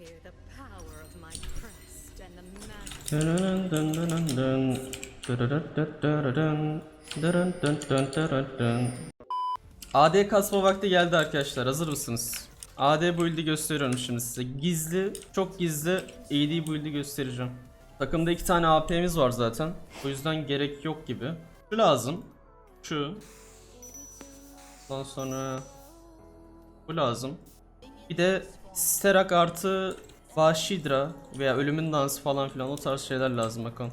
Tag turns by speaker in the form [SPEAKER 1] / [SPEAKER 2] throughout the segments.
[SPEAKER 1] fear the power of my crest and the.
[SPEAKER 2] AD kasma vakti geldi arkadaşlar. Hazır mısınız? AD build'i gösteriyorum şimdi size. Gizli, çok gizli AD build'i göstereceğim. Takımda iki tane AP'miz var zaten. O yüzden gerek yok gibi. Şu lazım. Şu. Ondan sonra bu lazım. Bir de Sterak artı Vahşidra veya Ölümün Dansı falan filan o tarz şeyler lazım bakalım.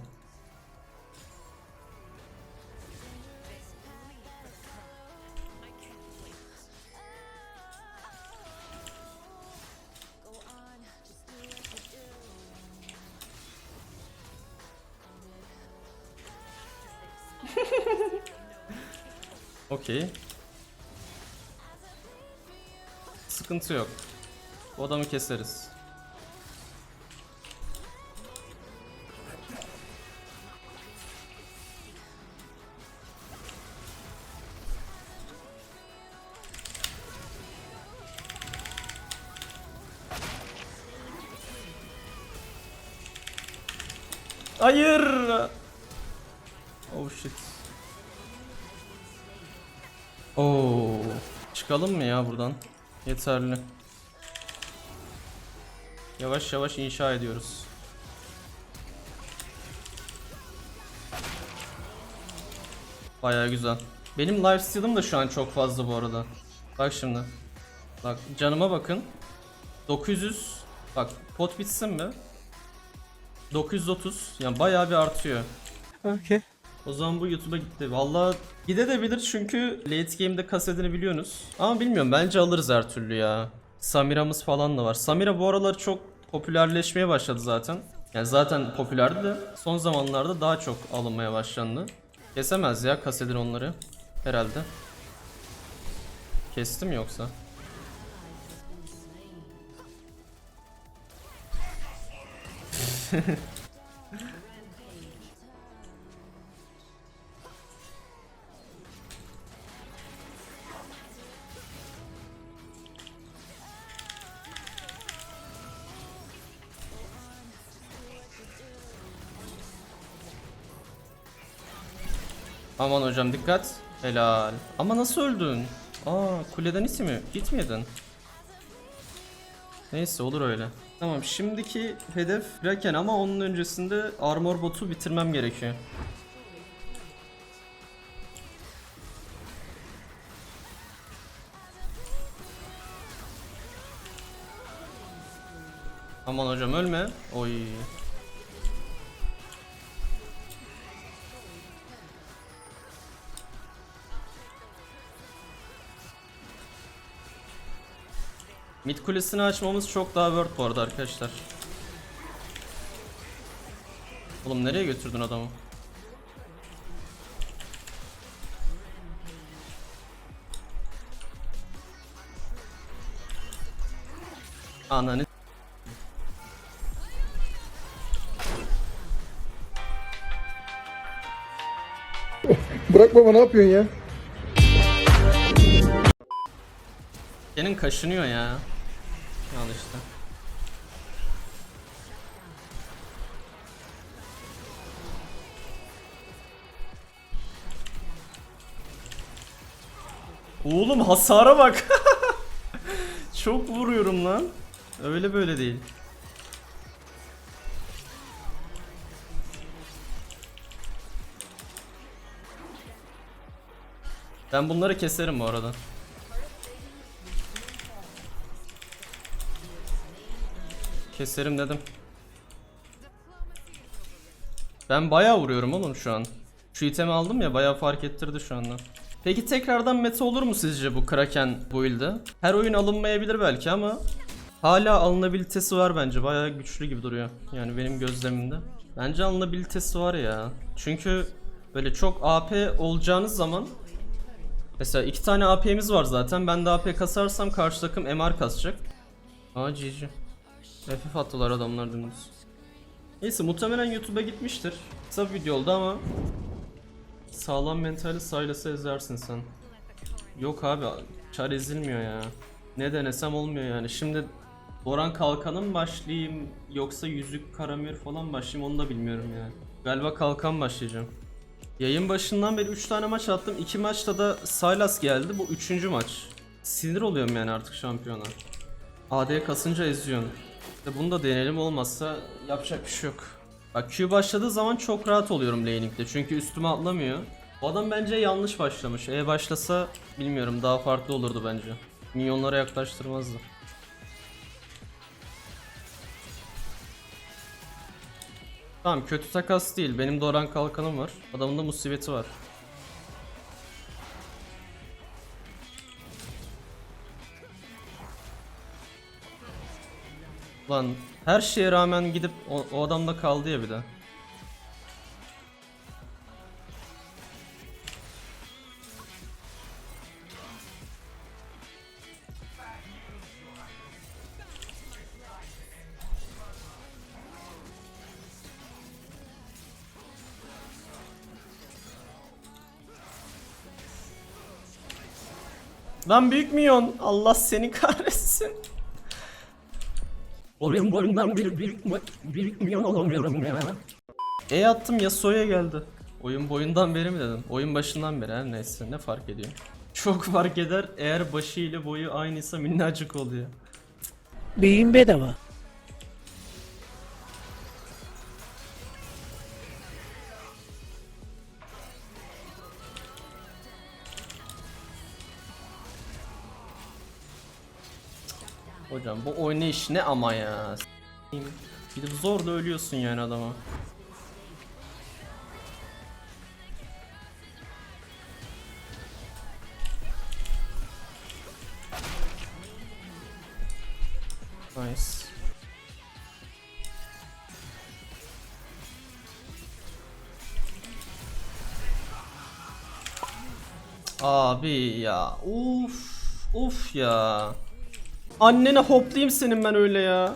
[SPEAKER 2] Okey. Sıkıntı yok. Bu adamı keseriz. Hayır. Oh shit. Oo. Çıkalım mı ya buradan? Yeterli. Yavaş yavaş inşa ediyoruz. Baya güzel. Benim lifesteal'ım da şu an çok fazla bu arada. Bak şimdi. Bak canıma bakın. 900 bak pot bitsin mi? 930 yani bayağı bir artıyor.
[SPEAKER 3] Okay.
[SPEAKER 2] O zaman bu YouTube'a gitti. Valla gidebilir çünkü late game'de kasetini biliyorsunuz. Ama bilmiyorum bence alırız her türlü ya. Samira'mız falan da var. Samira bu aralar çok popülerleşmeye başladı zaten. Yani zaten popülerdi de son zamanlarda daha çok alınmaya başlandı. Kesemez ya kasedin onları. Herhalde. Kestim yoksa? Aman hocam dikkat. Helal. Ama nasıl öldün? Aa kuleden isi mi? Gitmedin. Neyse olur öyle. Tamam şimdiki hedef Raken ama onun öncesinde armor botu bitirmem gerekiyor. Aman hocam ölme. Oy. Mid kulesini açmamız çok daha worth bu arada arkadaşlar. Oğlum nereye götürdün adamı? Ananı
[SPEAKER 4] Bırak baba ne yapıyorsun ya?
[SPEAKER 2] senin kaşınıyor ya. İşte. Oğlum hasara bak. Çok vuruyorum lan. Öyle böyle değil. Ben bunları keserim bu arada. Keserim dedim. Ben bayağı vuruyorum oğlum şu an. Şu itemi aldım ya bayağı fark ettirdi şu anda. Peki tekrardan meta olur mu sizce bu Kraken build'i? Her oyun alınmayabilir belki ama hala alınabilitesi var bence. Bayağı güçlü gibi duruyor. Yani benim gözlemimde. Bence alınabilitesi var ya. Çünkü böyle çok AP olacağınız zaman Mesela iki tane AP'miz var zaten. Ben de AP kasarsam karşı takım MR kasacak. Aa GG. FF attılar adamlar dümdüz. Neyse muhtemelen YouTube'a gitmiştir. Kısa bir video oldu ama Sağlam mentali Silas'ı ezersin sen. Yok abi çar ezilmiyor ya. Ne denesem olmuyor yani. Şimdi Doran Kalkan'a mı başlayayım yoksa Yüzük Karamür falan başlayayım onu da bilmiyorum yani. Galiba Kalkan başlayacağım. Yayın başından beri 3 tane maç attım. 2 maçta da Sylas geldi. Bu 3. maç. Sinir oluyorum yani artık şampiyona. AD kasınca eziyorsun. İşte bunu da deneyelim olmazsa yapacak bir şey yok. Bak Q başladığı zaman çok rahat oluyorum laning'de çünkü üstüme atlamıyor. Bu adam bence yanlış başlamış. E başlasa bilmiyorum daha farklı olurdu bence. Minyonlara yaklaştırmazdı. Tamam kötü takas değil. Benim Doran kalkanım var. Adamın da musibeti var. Lan her şeye rağmen gidip o, o adamda kaldı ya bir de. Lan büyük milyon. Allah seni kahretsin. E attım Yasuo'ya geldi. Oyun boyundan beri mi dedim? Oyun başından beri her neyse ne fark ediyor? Çok fark eder eğer başı ile boyu aynıysa minnacık oluyor.
[SPEAKER 3] Beyin bedava.
[SPEAKER 2] Hocam bu oynayış ne ama ya. S**eyim. Gidip zor da ölüyorsun yani adama. Nice. Abi ya. Uf. Uf ya. Annene hoplayayım senin ben öyle ya.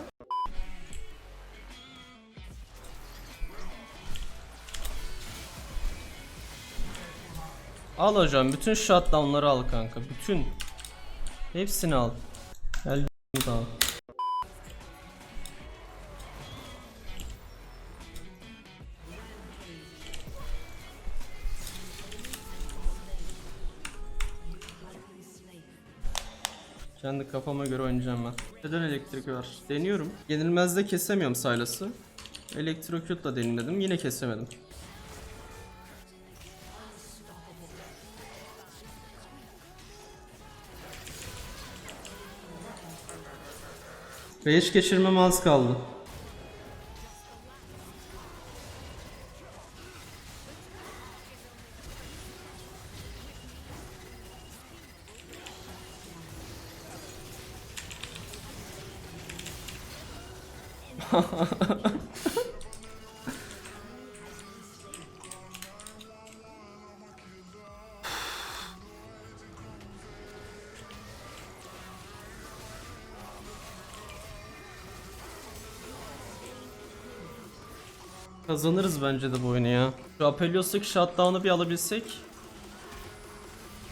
[SPEAKER 2] Al hocam bütün shutdownları al kanka. Bütün. Hepsini al. Gel al. Kendi kafama göre oynayacağım ben. Neden elektrik var? Deniyorum. Yenilmezde kesemiyorum Sylas'ı. Elektrokutla denedim. Yine kesemedim. Rage geçirmem az kaldı. Kazanırız bence de bu oyunu ya. Şu Apelios'taki shutdown'ı bir alabilsek.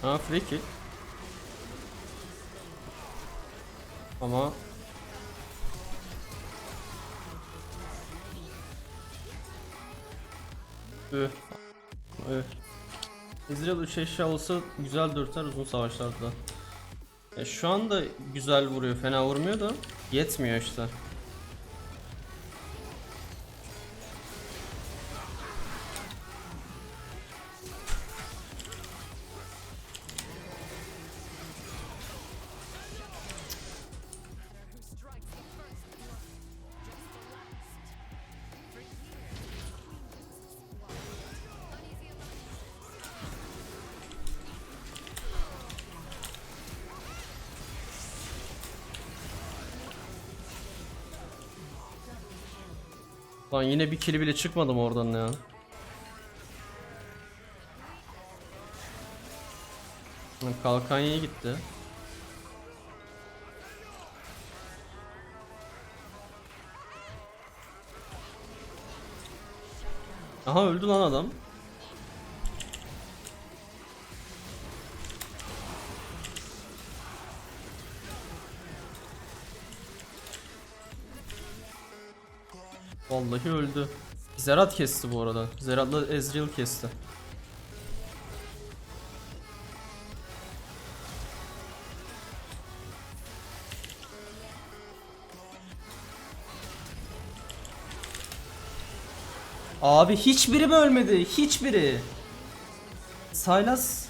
[SPEAKER 2] Ha free kick. Ama Üh. Üh. Ezreal 3 eşya olsa güzel dürter uzun savaşlarda. Ya şu anda güzel vuruyor, fena vurmuyor da yetmiyor işte. Lan yine bir kill bile çıkmadım oradan ya. Kalkan iyi gitti. Aha öldü lan adam. Vallahi öldü. Zerat kesti bu arada. Zerat'la Ezreal kesti. Abi hiçbiri mi ölmedi? Hiçbiri. Sylas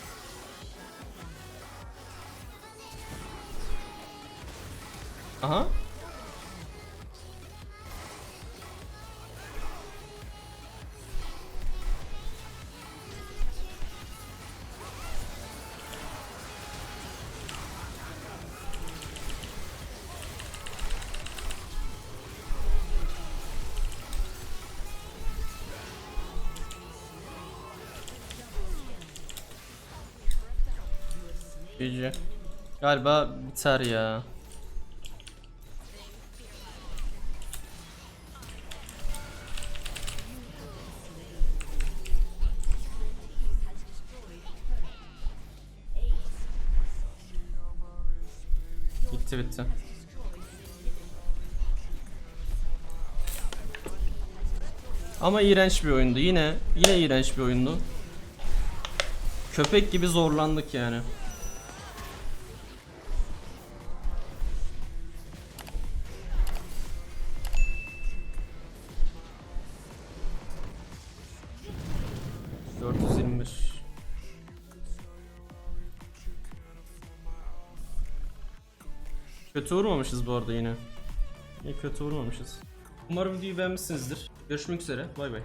[SPEAKER 2] GG. Galiba biter ya. Bitti bitti. Ama iğrenç bir oyundu. Yine yine iğrenç bir oyundu. Köpek gibi zorlandık yani. Kötü vurmamışız bu arada yine. İyi kötü vurmamışız. Umarım videoyu beğenmişsinizdir. Görüşmek üzere. Bay bay.